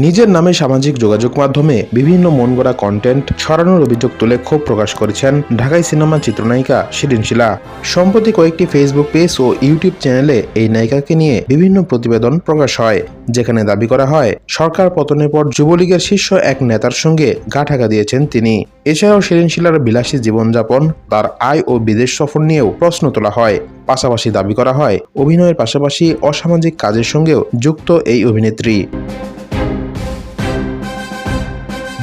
নিজের নামে সামাজিক যোগাযোগ মাধ্যমে বিভিন্ন মন গড়া কন্টেন্ট ছড়ানোর অভিযোগ তুলে ক্ষোভ প্রকাশ করেছেন ঢাকাই সিনেমা চিত্রনায়িকা শিরিন শিলা। সম্প্রতি কয়েকটি ফেসবুক পেজ ও ইউটিউব চ্যানেলে এই নায়িকাকে নিয়ে বিভিন্ন প্রতিবেদন প্রকাশ হয়, যেখানে দাবি করা হয়, সরকার পতনের পর যুবলীগের শীর্ষ এক নেতার সঙ্গে গা ঢাকা দিয়েছেন তিনি। এছাড়াও শিরিন শিলার বিলাসী জীবনযাপন, তার আয় ও বিদেশ সফর নিয়েও প্রশ্ন তোলা হয়। পাশাপাশি দাবি করা হয়, অভিনয়ের পাশাপাশি অসামাজিক কাজের সঙ্গেও যুক্ত এই অভিনেত্রী।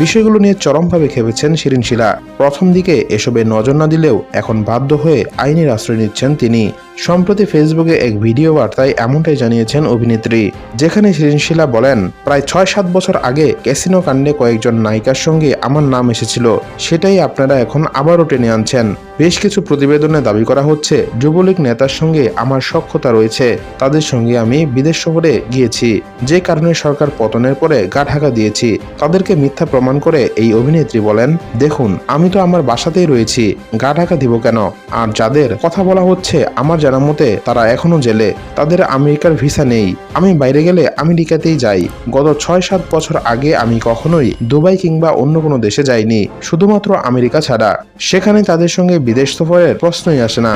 বিষয়গুলো নিয়ে চরমভাবে খেপেছেন শিরিন শিলা। প্রথম দিকে এসবে নজর না দিলেও এখন বাধ্য হয়ে আইনের আশ্রয় নিচ্ছেন তিনি। সম্প্রতি ফেসবুকে এক ভিডিও বার্তায় এমনটাই জানিয়েছেন অভিনেত্রী, যেখানে শিরিন শিলা বলেন, প্রায় ছয় সাত বছর আগে ক্যাসিনো কাণ্ডে কয়েকজন নায়িকার সঙ্গে আমার নাম এসেছিল। সেটাই আপনারা এখন আবারও টেনে আনছেন। বেশ কিছু প্রতিবেদনে দাবি করা হচ্ছে, যুবলীগ নেতার সঙ্গে আমার সক্ষতা রয়েছে, তাদের সঙ্গে আমি বিদেশ সফরে গিয়েছি। যে কারণে সরকার পতনের পরে গা ঢাকা দিয়েছি। তাদেরকে মিথ্যা প্রমাণ করে এই অভিনেত্রী বলেন, দেখুন, আমি তো আমার বাসাতেই রয়েছি গা ঢাকা দিব কেন? আর যাদের কথা বলা হচ্ছে, আমার জানা মতে তারা এখনও জেলে। তাদের আমেরিকার ভিসা নেই। আমি বাইরে গেলে আমেরিকাতেই যাই। গত ছয় সাত বছর আগে আমি কখনোই দুবাই কিংবা অন্য কোনো দেশে যাইনি। শুধুমাত্র আমেরিকা ছাড়া। সেখানে তাদের সঙ্গে বিদেশ সফরের প্রশ্নই আসে না।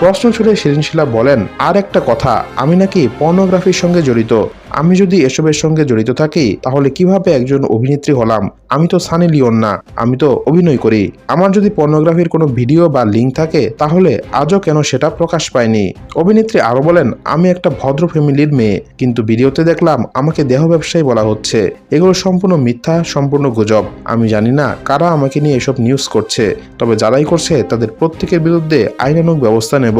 প্রশ্ন ছুড়ে শিরিনশিলা বলেন, আর একটা কথা, আমি নাকি পর্নোগ্রাফির সঙ্গে জড়িত। আমি যদি এসবের সঙ্গে জড়িত থাকি, তাহলে কীভাবে একজন অভিনেত্রী হলাম? আমি তো সানি লিওন না, আমি তো অভিনয় করি। আমার যদি পর্নোগ্রাফির কোনো ভিডিও বা লিঙ্ক থাকে, তাহলে আজও কেন সেটা প্রকাশ পায়নি? অভিনেত্রী আরও বলেন, আমি একটা ভদ্র ফ্যামিলির মেয়ে, কিন্তু ভিডিওতে দেখলাম আমাকে দেহ ব্যবসায়ী বলা হচ্ছে। এগুলো সম্পূর্ণ মিথ্যা, সম্পূর্ণ গুজব। আমি জানি না কারা আমাকে নিয়ে এসব নিউজ করছে, তবে যারাই করছে, তাদের প্রত্যেকের বিরুদ্ধে আইনানুগ ব্যবস্থা নেব।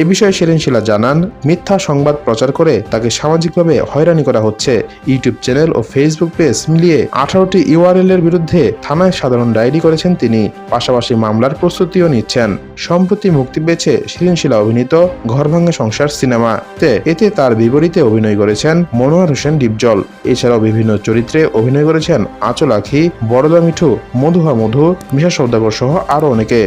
এ বিষয়ে শিলা জানান, মিথ্যা সংবাদ প্রচার করে তাকে সামাজিকভাবে হয়রানি করা হচ্ছে। ইউটিউব চ্যানেল ও ফেসবুক পেজ মিলিয়ে আঠারোটি ইউআরএল এর বিরুদ্ধে থানায় সাধারণ ডায়েরি করেছেন তিনি। পাশাপাশি মামলার প্রস্তুতিও নিচ্ছেন। সম্প্রতি মুক্তি পেয়েছে শিলা অভিনীত ঘরভাঙ্গা সংসার সিনেমাতে এতে তার বিপরীতে অভিনয় করেছেন মনোয়ার হোসেন ডিপজল। এছাড়াও বিভিন্ন চরিত্রে অভিনয় করেছেন আঁচল আখি, বড়দা মিঠু, মধুহা মধু, মিশা সৌদাগর সহ আরও অনেকে।